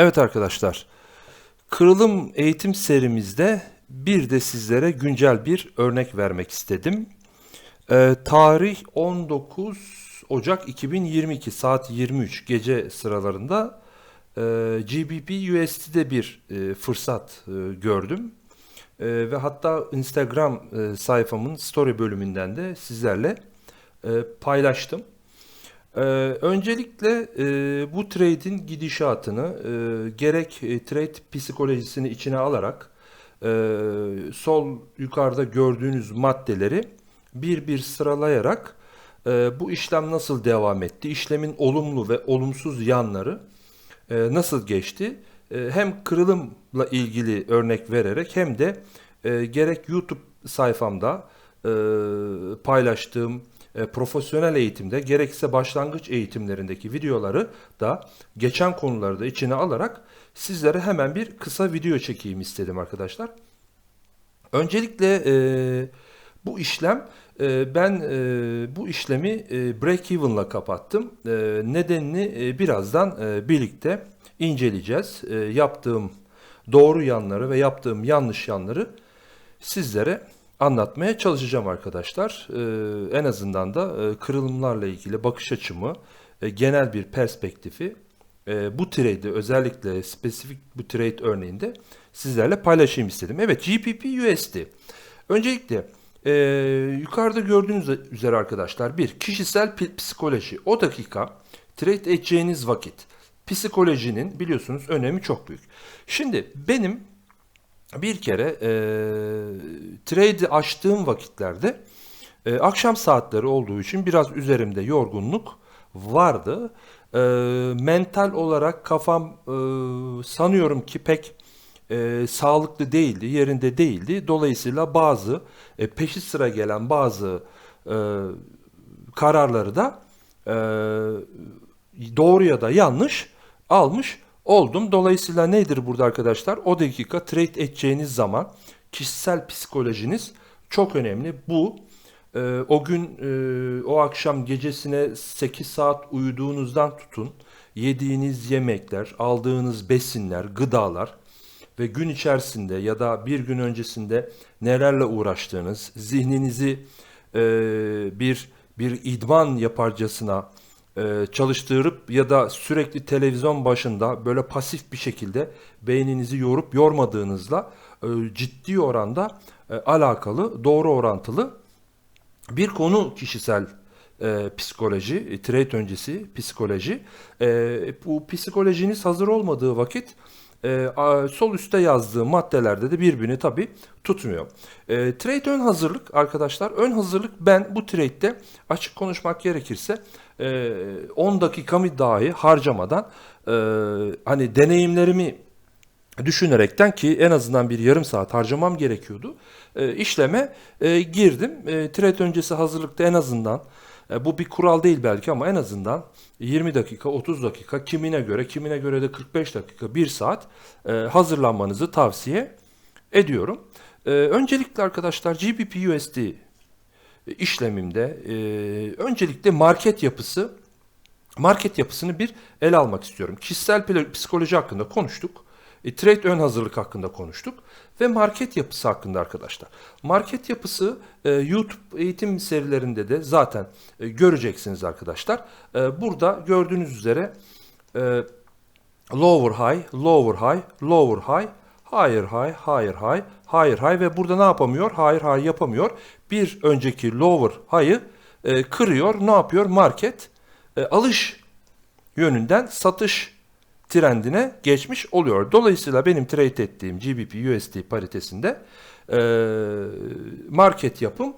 Evet arkadaşlar, kırılım eğitim serimizde bir de sizlere güncel bir örnek vermek istedim. Ee, tarih 19 Ocak 2022 saat 23 gece sıralarında e, GBP USD'de bir e, fırsat e, gördüm. E, ve hatta Instagram e, sayfamın story bölümünden de sizlerle e, paylaştım. Ee, öncelikle e, bu trade'in gidişatını e, gerek e, trade psikolojisini içine alarak e, sol yukarıda gördüğünüz maddeleri bir bir sıralayarak e, bu işlem nasıl devam etti, işlemin olumlu ve olumsuz yanları e, nasıl geçti, e, hem kırılımla ilgili örnek vererek hem de e, gerek YouTube sayfamda e, paylaştığım e, profesyonel eğitimde gerekse başlangıç eğitimlerindeki videoları da geçen konuları da içine alarak sizlere hemen bir kısa video çekeyim istedim arkadaşlar. Öncelikle e, bu işlem e, ben e, bu işlemi e, break even'la kapattım. E, nedenini e, birazdan e, birlikte inceleyeceğiz. E, yaptığım doğru yanları ve yaptığım yanlış yanları sizlere anlatmaya çalışacağım arkadaşlar. Ee, en azından da e, kırılımlarla ilgili bakış açımı, e, genel bir perspektifi e, bu trade'i özellikle spesifik bu trade örneğinde sizlerle paylaşayım istedim. Evet GPP USD. Öncelikle e, yukarıda gördüğünüz üzere arkadaşlar bir kişisel psikoloji. O dakika trade edeceğiniz vakit psikolojinin biliyorsunuz önemi çok büyük. Şimdi benim bir kere e, trade'i açtığım vakitlerde e, akşam saatleri olduğu için biraz üzerimde yorgunluk vardı. E, mental olarak kafam e, sanıyorum ki pek e, sağlıklı değildi, yerinde değildi. Dolayısıyla bazı e, peşi sıra gelen bazı e, kararları da e, doğru ya da yanlış almış oldum. Dolayısıyla nedir burada arkadaşlar? O dakika trade edeceğiniz zaman kişisel psikolojiniz çok önemli. Bu e, o gün e, o akşam gecesine 8 saat uyuduğunuzdan tutun yediğiniz yemekler, aldığınız besinler, gıdalar ve gün içerisinde ya da bir gün öncesinde nelerle uğraştığınız, zihninizi e, bir bir idman yaparcasına e, çalıştırıp ya da sürekli televizyon başında böyle pasif bir şekilde beyninizi yorup yormadığınızla e, ciddi oranda e, alakalı, doğru orantılı bir konu kişisel e, psikoloji, trade öncesi psikoloji. E, bu psikolojiniz hazır olmadığı vakit e, sol üstte yazdığı maddelerde de birbirini tabi tutmuyor. E, trade ön hazırlık arkadaşlar. Ön hazırlık ben bu trade'de açık konuşmak gerekirse 10 dakikamı dahi harcamadan e, hani deneyimlerimi düşünerekten ki en azından bir yarım saat harcamam gerekiyordu. E, işleme e, girdim. E, trade öncesi hazırlıkta en azından bu bir kural değil belki ama en azından 20 dakika, 30 dakika kimine göre, kimine göre de 45 dakika, 1 saat hazırlanmanızı tavsiye ediyorum. Öncelikle arkadaşlar GBP USD işlemimde e, öncelikle market yapısı market yapısını bir ele almak istiyorum. Kişisel psikoloji hakkında konuştuk. E, trade ön hazırlık hakkında konuştuk ve market yapısı hakkında arkadaşlar. Market yapısı e, YouTube eğitim serilerinde de zaten e, göreceksiniz arkadaşlar. E, burada gördüğünüz üzere e, lower high, lower high, lower high, higher high, higher high, higher high ve burada ne yapamıyor? Higher high yapamıyor. Bir önceki lower high'ı e, kırıyor. Ne yapıyor? Market e, alış yönünden satış trendine geçmiş oluyor. Dolayısıyla benim trade ettiğim GBP USD paritesinde e, market yapım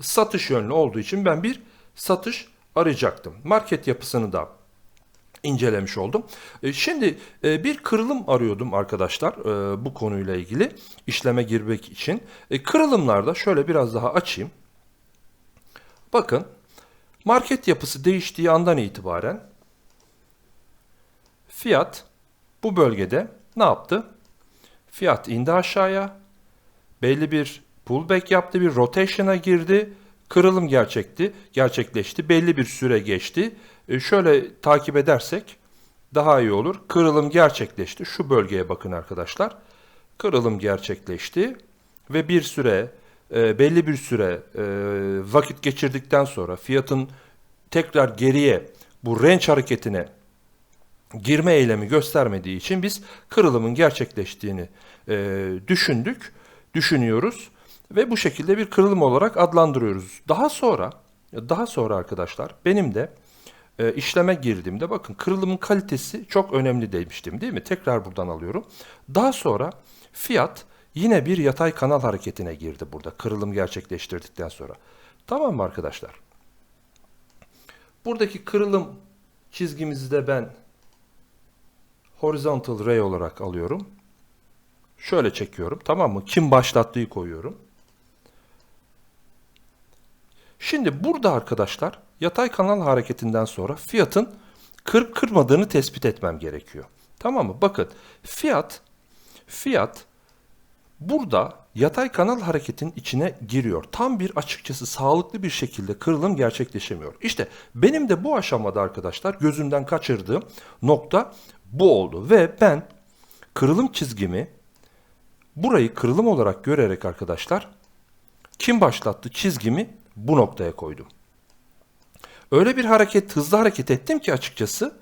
satış yönlü olduğu için ben bir satış arayacaktım. Market yapısını da incelemiş oldum. E, şimdi e, bir kırılım arıyordum arkadaşlar e, bu konuyla ilgili işleme girmek için. Kırılımlarda şöyle biraz daha açayım. Bakın market yapısı değiştiği andan itibaren Fiyat bu bölgede ne yaptı? Fiyat indi aşağıya. Belli bir pullback yaptı, bir rotation'a girdi. Kırılım gerçekti, gerçekleşti. Belli bir süre geçti. E şöyle takip edersek daha iyi olur. Kırılım gerçekleşti. Şu bölgeye bakın arkadaşlar. Kırılım gerçekleşti ve bir süre e, belli bir süre e, vakit geçirdikten sonra fiyatın tekrar geriye bu range hareketine girme eylemi göstermediği için biz kırılımın gerçekleştiğini e, düşündük, düşünüyoruz ve bu şekilde bir kırılım olarak adlandırıyoruz. Daha sonra, daha sonra arkadaşlar benim de e, işleme girdiğimde bakın kırılımın kalitesi çok önemli demiştim değil mi? Tekrar buradan alıyorum. Daha sonra fiyat yine bir yatay kanal hareketine girdi burada kırılım gerçekleştirdikten sonra. Tamam mı arkadaşlar? Buradaki kırılım çizgimizi de ben horizontal ray olarak alıyorum. Şöyle çekiyorum tamam mı? Kim başlattığı koyuyorum. Şimdi burada arkadaşlar yatay kanal hareketinden sonra fiyatın kırıp kırmadığını tespit etmem gerekiyor. Tamam mı? Bakın fiyat fiyat burada yatay kanal hareketin içine giriyor. Tam bir açıkçası sağlıklı bir şekilde kırılım gerçekleşemiyor. İşte benim de bu aşamada arkadaşlar gözümden kaçırdığım nokta bu oldu ve ben kırılım çizgimi burayı kırılım olarak görerek arkadaşlar kim başlattı çizgimi bu noktaya koydum. Öyle bir hareket, hızlı hareket ettim ki açıkçası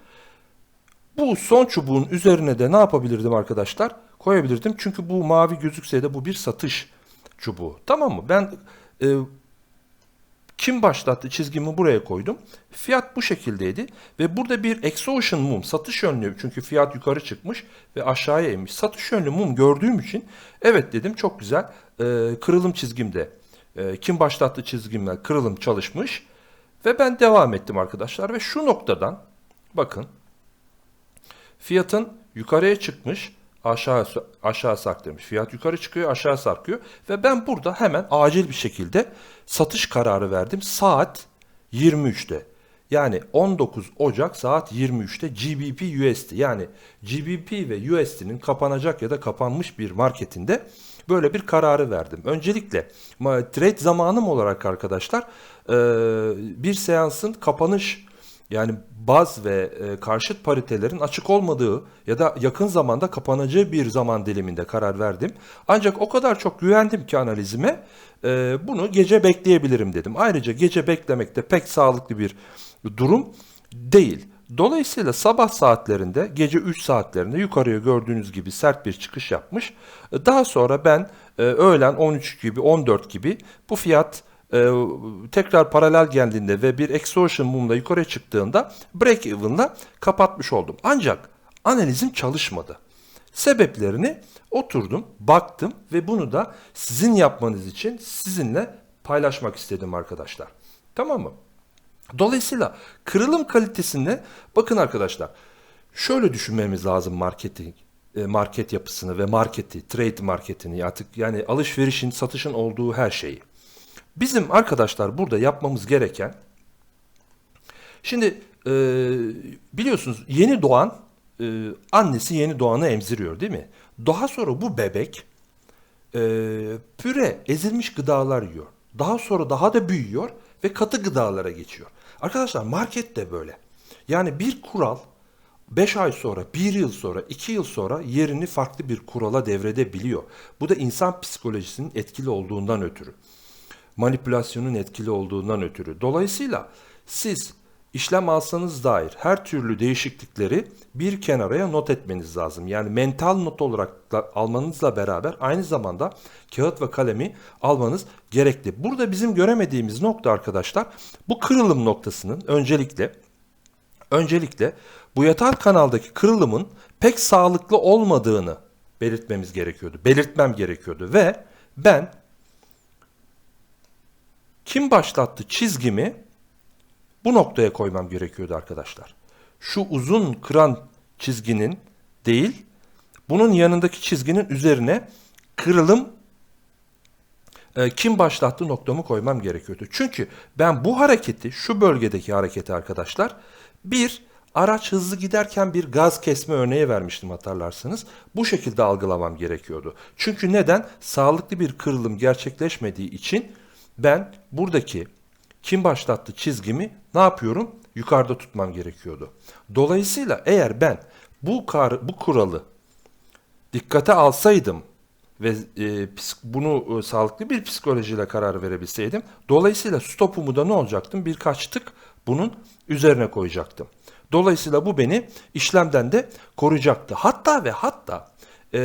bu son çubuğun üzerine de ne yapabilirdim arkadaşlar? Koyabilirdim. Çünkü bu mavi gözükse de bu bir satış çubuğu. Tamam mı? Ben e, kim başlattı çizgimi buraya koydum. Fiyat bu şekildeydi ve burada bir exhaustion mum satış yönlü çünkü fiyat yukarı çıkmış ve aşağıya inmiş. Satış yönlü mum gördüğüm için evet dedim çok güzel e, kırılım çizgimde e, kim başlattı çizgimle kırılım çalışmış ve ben devam ettim arkadaşlar ve şu noktadan bakın fiyatın yukarıya çıkmış aşağı aşağı sarktırmış. Fiyat yukarı çıkıyor, aşağı sarkıyor ve ben burada hemen acil bir şekilde satış kararı verdim saat 23'te. Yani 19 Ocak saat 23'te GBP USD yani GBP ve USD'nin kapanacak ya da kapanmış bir marketinde böyle bir kararı verdim. Öncelikle trade zamanım olarak arkadaşlar bir seansın kapanış yani baz ve e, karşıt paritelerin açık olmadığı ya da yakın zamanda kapanacağı bir zaman diliminde karar verdim. Ancak o kadar çok güvendim ki analizime e, bunu gece bekleyebilirim dedim. Ayrıca gece beklemek de pek sağlıklı bir durum değil. Dolayısıyla sabah saatlerinde gece 3 saatlerinde yukarıya gördüğünüz gibi sert bir çıkış yapmış. Daha sonra ben e, öğlen 13 gibi 14 gibi bu fiyat e, tekrar paralel geldiğinde ve bir exhaustion mumla yukarı çıktığında break even'la kapatmış oldum. Ancak analizim çalışmadı. Sebeplerini oturdum, baktım ve bunu da sizin yapmanız için sizinle paylaşmak istedim arkadaşlar. Tamam mı? Dolayısıyla kırılım kalitesinde bakın arkadaşlar şöyle düşünmemiz lazım marketing e, market yapısını ve marketi, trade marketini artık yani alışverişin, satışın olduğu her şeyi. Bizim arkadaşlar burada yapmamız gereken şimdi e, biliyorsunuz yeni doğan e, annesi yeni doğanı emziriyor değil mi? Daha sonra bu bebek e, püre ezilmiş gıdalar yiyor. Daha sonra daha da büyüyor ve katı gıdalara geçiyor. Arkadaşlar market de böyle. Yani bir kural 5 ay sonra, 1 yıl sonra, 2 yıl sonra yerini farklı bir kurala devredebiliyor. Bu da insan psikolojisinin etkili olduğundan ötürü manipülasyonun etkili olduğundan ötürü. Dolayısıyla siz işlem alsanız dair her türlü değişiklikleri bir kenaraya not etmeniz lazım. Yani mental not olarak da almanızla beraber aynı zamanda kağıt ve kalemi almanız gerekli. Burada bizim göremediğimiz nokta arkadaşlar bu kırılım noktasının öncelikle öncelikle bu yatay kanaldaki kırılımın pek sağlıklı olmadığını belirtmemiz gerekiyordu. Belirtmem gerekiyordu ve ben kim başlattı çizgimi bu noktaya koymam gerekiyordu arkadaşlar. Şu uzun kıran çizginin değil, bunun yanındaki çizginin üzerine kırılım e, kim başlattı noktamı koymam gerekiyordu. Çünkü ben bu hareketi, şu bölgedeki hareketi arkadaşlar, bir araç hızlı giderken bir gaz kesme örneği vermiştim hatırlarsınız. Bu şekilde algılamam gerekiyordu. Çünkü neden? Sağlıklı bir kırılım gerçekleşmediği için ben buradaki kim başlattı çizgimi ne yapıyorum? yukarıda tutmam gerekiyordu. Dolayısıyla eğer ben bu kar, bu kuralı dikkate alsaydım ve e, bunu e, sağlıklı bir psikolojiyle karar verebilseydim, dolayısıyla stopumu da ne olacaktım? Birkaç tık bunun üzerine koyacaktım. Dolayısıyla bu beni işlemden de koruyacaktı. Hatta ve hatta e,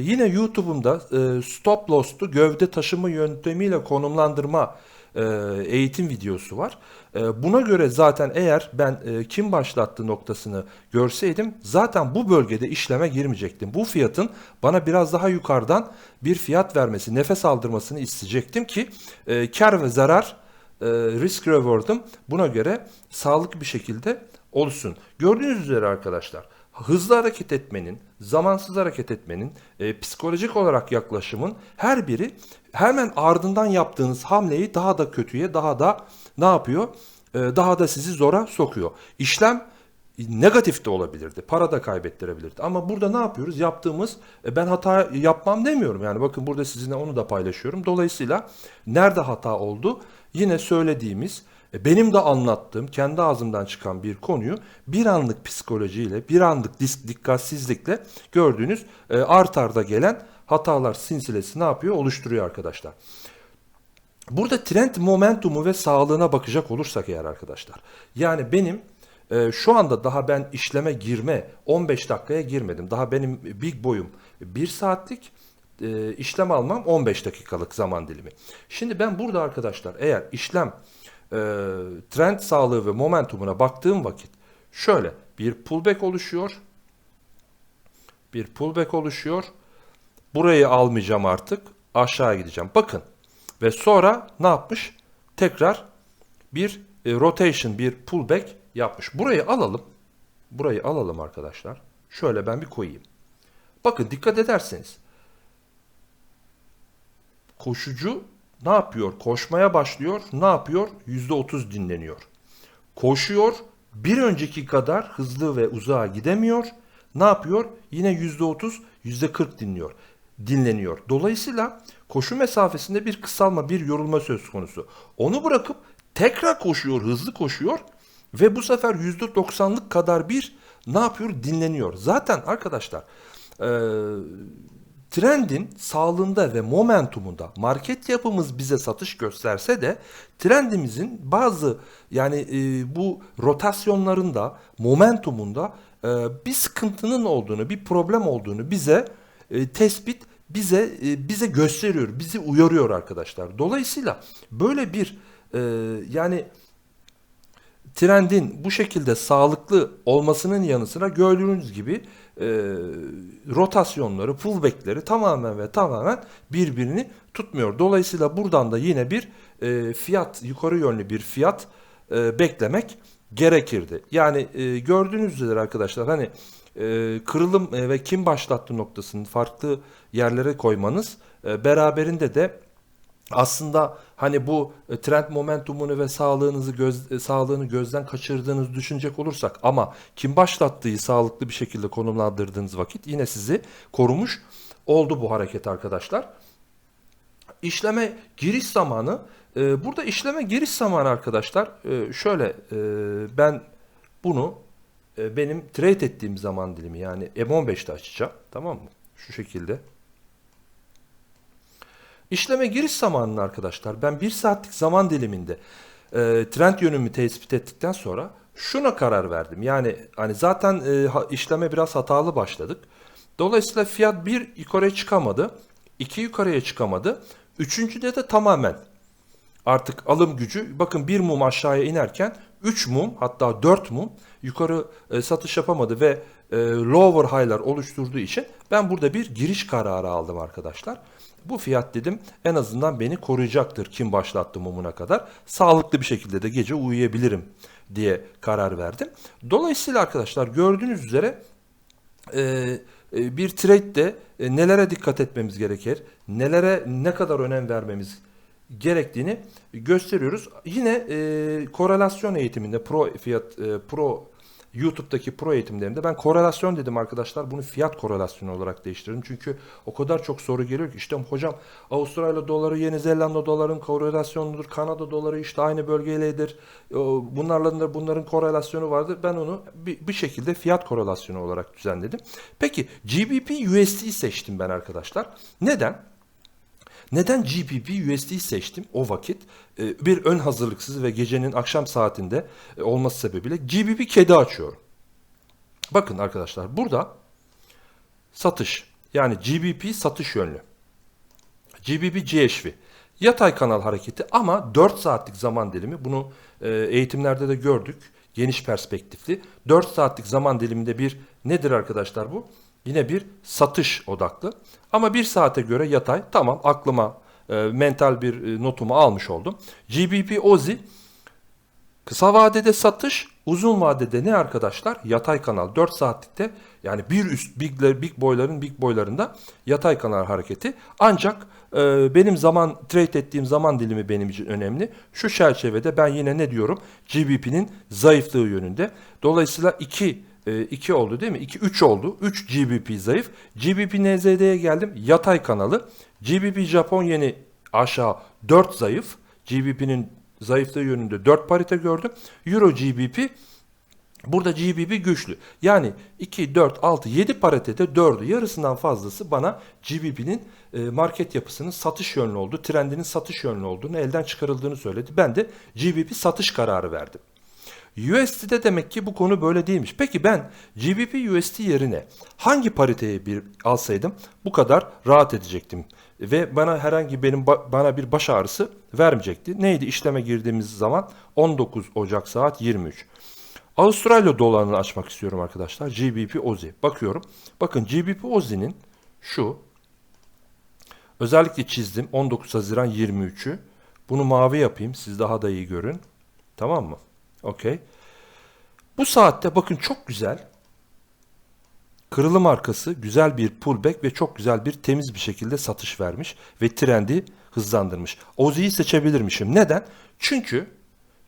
yine YouTube'umda e, stop loss'tu gövde taşıma yöntemiyle konumlandırma e, eğitim videosu var. E, buna göre zaten eğer ben e, kim başlattı noktasını görseydim zaten bu bölgede işleme girmeyecektim. Bu fiyatın bana biraz daha yukarıdan bir fiyat vermesi, nefes aldırmasını isteyecektim ki e, kar ve zarar risk reward'ım buna göre sağlıklı bir şekilde olsun. Gördüğünüz üzere arkadaşlar hızlı hareket etmenin, zamansız hareket etmenin, e, psikolojik olarak yaklaşımın her biri hemen ardından yaptığınız hamleyi daha da kötüye, daha da ne yapıyor? E, daha da sizi zora sokuyor. İşlem negatif de olabilirdi. Para da kaybettirebilirdi. Ama burada ne yapıyoruz? Yaptığımız e, ben hata yapmam demiyorum. Yani bakın burada sizinle onu da paylaşıyorum. Dolayısıyla nerede hata oldu? Yine söylediğimiz e, benim de anlattığım kendi ağzımdan çıkan bir konuyu bir anlık psikolojiyle, bir anlık dikkatsizlikle gördüğünüz e, art arda gelen hatalar silsilesi ne yapıyor? Oluşturuyor arkadaşlar. Burada trend momentumu ve sağlığına bakacak olursak eğer arkadaşlar. Yani benim e, şu anda daha ben işleme girme 15 dakikaya girmedim. Daha benim big boyum 1 saatlik e, işlem almam 15 dakikalık zaman dilimi. Şimdi ben burada arkadaşlar eğer işlem e, trend sağlığı ve momentumuna baktığım vakit şöyle bir pullback oluşuyor. Bir pullback oluşuyor. Burayı almayacağım artık. Aşağı gideceğim. Bakın. Ve sonra ne yapmış? Tekrar bir e, rotation, bir pullback yapmış. Burayı alalım. Burayı alalım arkadaşlar. Şöyle ben bir koyayım. Bakın dikkat ederseniz. Koşucu ne yapıyor? Koşmaya başlıyor. Ne yapıyor? %30 dinleniyor. Koşuyor. Bir önceki kadar hızlı ve uzağa gidemiyor. Ne yapıyor? Yine %30, %40 dinliyor. Dinleniyor. Dolayısıyla koşu mesafesinde bir kısalma, bir yorulma söz konusu. Onu bırakıp tekrar koşuyor, hızlı koşuyor ve bu sefer %90'lık kadar bir ne yapıyor? Dinleniyor. Zaten arkadaşlar eee trendin sağlığında ve momentumunda market yapımız bize satış gösterse de trendimizin bazı yani e, bu rotasyonlarında momentumunda e, bir sıkıntının olduğunu bir problem olduğunu bize e, tespit bize e, bize gösteriyor bizi uyarıyor arkadaşlar. Dolayısıyla böyle bir e, yani trendin bu şekilde sağlıklı olmasının yanı sıra gördüğünüz gibi e, rotasyonları, pullback'leri tamamen ve tamamen birbirini tutmuyor. Dolayısıyla buradan da yine bir e, fiyat, yukarı yönlü bir fiyat e, beklemek gerekirdi. Yani e, gördüğünüz üzere arkadaşlar hani e, kırılım e, ve kim başlattı noktasını farklı yerlere koymanız e, beraberinde de aslında hani bu e, trend momentumunu ve sağlığınızı göz, e, sağlığını gözden kaçırdığınızı düşünecek olursak ama kim başlattığı sağlıklı bir şekilde konumlandırdığınız vakit yine sizi korumuş oldu bu hareket arkadaşlar. İşleme giriş zamanı e, burada işleme giriş zamanı arkadaşlar e, şöyle e, ben bunu e, benim trade ettiğim zaman dilimi yani M15'te açacağım tamam mı? Şu şekilde. İşleme giriş zamanını arkadaşlar ben bir saatlik zaman diliminde e, trend yönümü tespit ettikten sonra şuna karar verdim. Yani hani zaten e, işleme biraz hatalı başladık. Dolayısıyla fiyat bir yukarıya çıkamadı. iki yukarıya çıkamadı. Üçüncüde de tamamen artık alım gücü bakın bir mum aşağıya inerken 3 mum hatta 4 mum yukarı e, satış yapamadı ve e, lower high'lar oluşturduğu için ben burada bir giriş kararı aldım arkadaşlar. Bu fiyat dedim en azından beni koruyacaktır kim başlattı mumuna kadar. Sağlıklı bir şekilde de gece uyuyabilirim diye karar verdim. Dolayısıyla arkadaşlar gördüğünüz üzere e, e, bir trade'de e, nelere dikkat etmemiz gerekir, nelere ne kadar önem vermemiz gerektiğini gösteriyoruz. Yine e, korelasyon eğitiminde pro fiyat e, pro YouTube'daki pro eğitimlerimde ben korelasyon dedim arkadaşlar. Bunu fiyat korelasyonu olarak değiştirdim. Çünkü o kadar çok soru geliyor ki işte hocam Avustralya doları, Yeni Zelanda doların korelasyonludur. Kanada doları işte aynı bölgeyledir. Bunlarla da bunların korelasyonu vardır. Ben onu bir, bir şekilde fiyat korelasyonu olarak düzenledim. Peki GBP USD seçtim ben arkadaşlar. Neden? Neden GBP USD seçtim o vakit? Ee, Bir ön hazırlıksız ve gecenin akşam saatinde e, olması sebebiyle GBP kedi açıyorum. Bakın arkadaşlar burada satış yani GBP satış yönlü. GBP GHV. Yatay kanal hareketi ama 4 saatlik zaman dilimi. Bunu e, eğitimlerde de gördük. Geniş perspektifli. 4 saatlik zaman diliminde bir nedir arkadaşlar bu? Yine bir satış odaklı. Ama 1 saate göre yatay. Tamam aklıma e, mental bir e, notumu almış oldum. GBP OZI Kısa vadede satış, uzun vadede ne arkadaşlar? Yatay kanal 4 saatlikte yani bir üst bigler, big boyların big boylarında yatay kanal hareketi. Ancak e, benim zaman trade ettiğim zaman dilimi benim için önemli. Şu çerçevede ben yine ne diyorum? GBP'nin zayıflığı yönünde. Dolayısıyla 2 2 oldu değil mi? 2 3 oldu. 3 GBP zayıf. GBP NZD'ye geldim. Yatay kanalı. GBP Japon yeni aşağı 4 zayıf. GBP'nin zayıflığı yönünde 4 parite gördüm. Euro GBP Burada GBP güçlü. Yani 2, 4, 6, 7 paritede 4'ü yarısından fazlası bana GBP'nin e, market yapısının satış yönlü olduğu, trendinin satış yönlü olduğunu, elden çıkarıldığını söyledi. Ben de GBP satış kararı verdim. USD'de demek ki bu konu böyle değilmiş. Peki ben GBP USD yerine hangi pariteyi bir alsaydım bu kadar rahat edecektim ve bana herhangi benim bana bir baş ağrısı vermeyecekti. Neydi işleme girdiğimiz zaman 19 Ocak saat 23. Avustralya dolarını açmak istiyorum arkadaşlar. GBP OZI. Bakıyorum. Bakın GBP OZI'nin şu özellikle çizdim 19 Haziran 23'ü. Bunu mavi yapayım. Siz daha da iyi görün. Tamam mı? Okey. Bu saatte bakın çok güzel. Kırılım arkası güzel bir pullback ve çok güzel bir temiz bir şekilde satış vermiş ve trendi hızlandırmış. Ozi'yi seçebilirmişim. Neden? Çünkü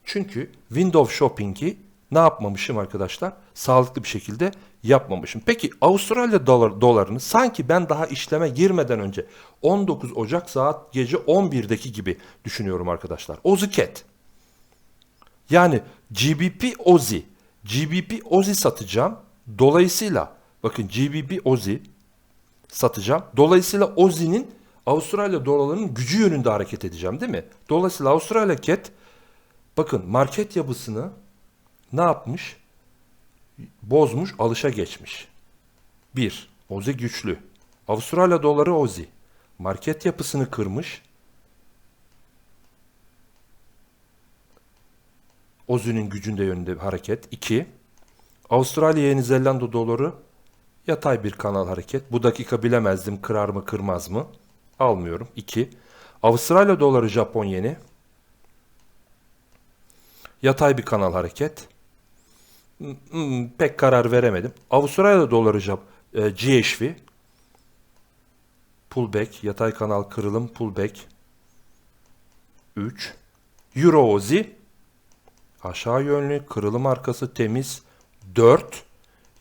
çünkü window shopping'i ne yapmamışım arkadaşlar? Sağlıklı bir şekilde yapmamışım. Peki Avustralya dolar, dolarını sanki ben daha işleme girmeden önce 19 Ocak saat gece 11'deki gibi düşünüyorum arkadaşlar. Oziket. Yani GBP Ozi, GBP Ozi satacağım. Dolayısıyla bakın GBP Ozi satacağım. Dolayısıyla Ozi'nin Avustralya dolarının gücü yönünde hareket edeceğim değil mi? Dolayısıyla Avustralya Cat bakın market yapısını ne yapmış? Bozmuş, alışa geçmiş. 1. Ozi güçlü. Avustralya doları Ozi. Market yapısını kırmış. Ozi'nin gücünde yönünde hareket. 2. Avustralya Yeni Zelanda doları yatay bir kanal hareket. Bu dakika bilemezdim kırar mı kırmaz mı. Almıyorum. 2. Avustralya doları Japon yeni. Yatay bir kanal hareket. Hmm, pek karar veremedim. Avustralya doları Jap e, GHV. Pullback. Yatay kanal kırılım. Pullback. 3. Euro Ozi. Aşağı yönlü kırılım arkası temiz 4.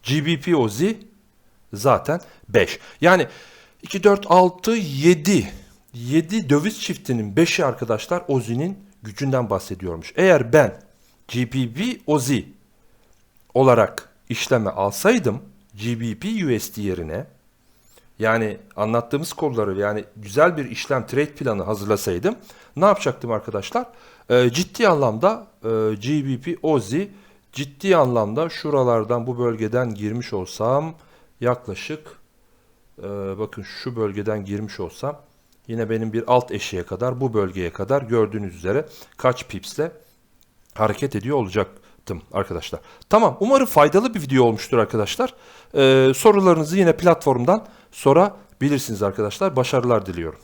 GBP Ozi zaten 5. Yani 2, 4, 6, 7. 7 döviz çiftinin 5'i arkadaşlar Ozi'nin gücünden bahsediyormuş. Eğer ben GBP Ozi olarak işleme alsaydım GBP USD yerine yani anlattığımız konuları yani güzel bir işlem trade planı hazırlasaydım ne yapacaktım arkadaşlar? Ee, ciddi anlamda e, GBP OZI ciddi anlamda şuralardan bu bölgeden girmiş olsam yaklaşık e, bakın şu bölgeden girmiş olsam yine benim bir alt eşiğe kadar bu bölgeye kadar gördüğünüz üzere kaç pipsle hareket ediyor olacaktım arkadaşlar. Tamam umarım faydalı bir video olmuştur arkadaşlar. Ee, sorularınızı yine platformdan sorabilirsiniz arkadaşlar. Başarılar diliyorum.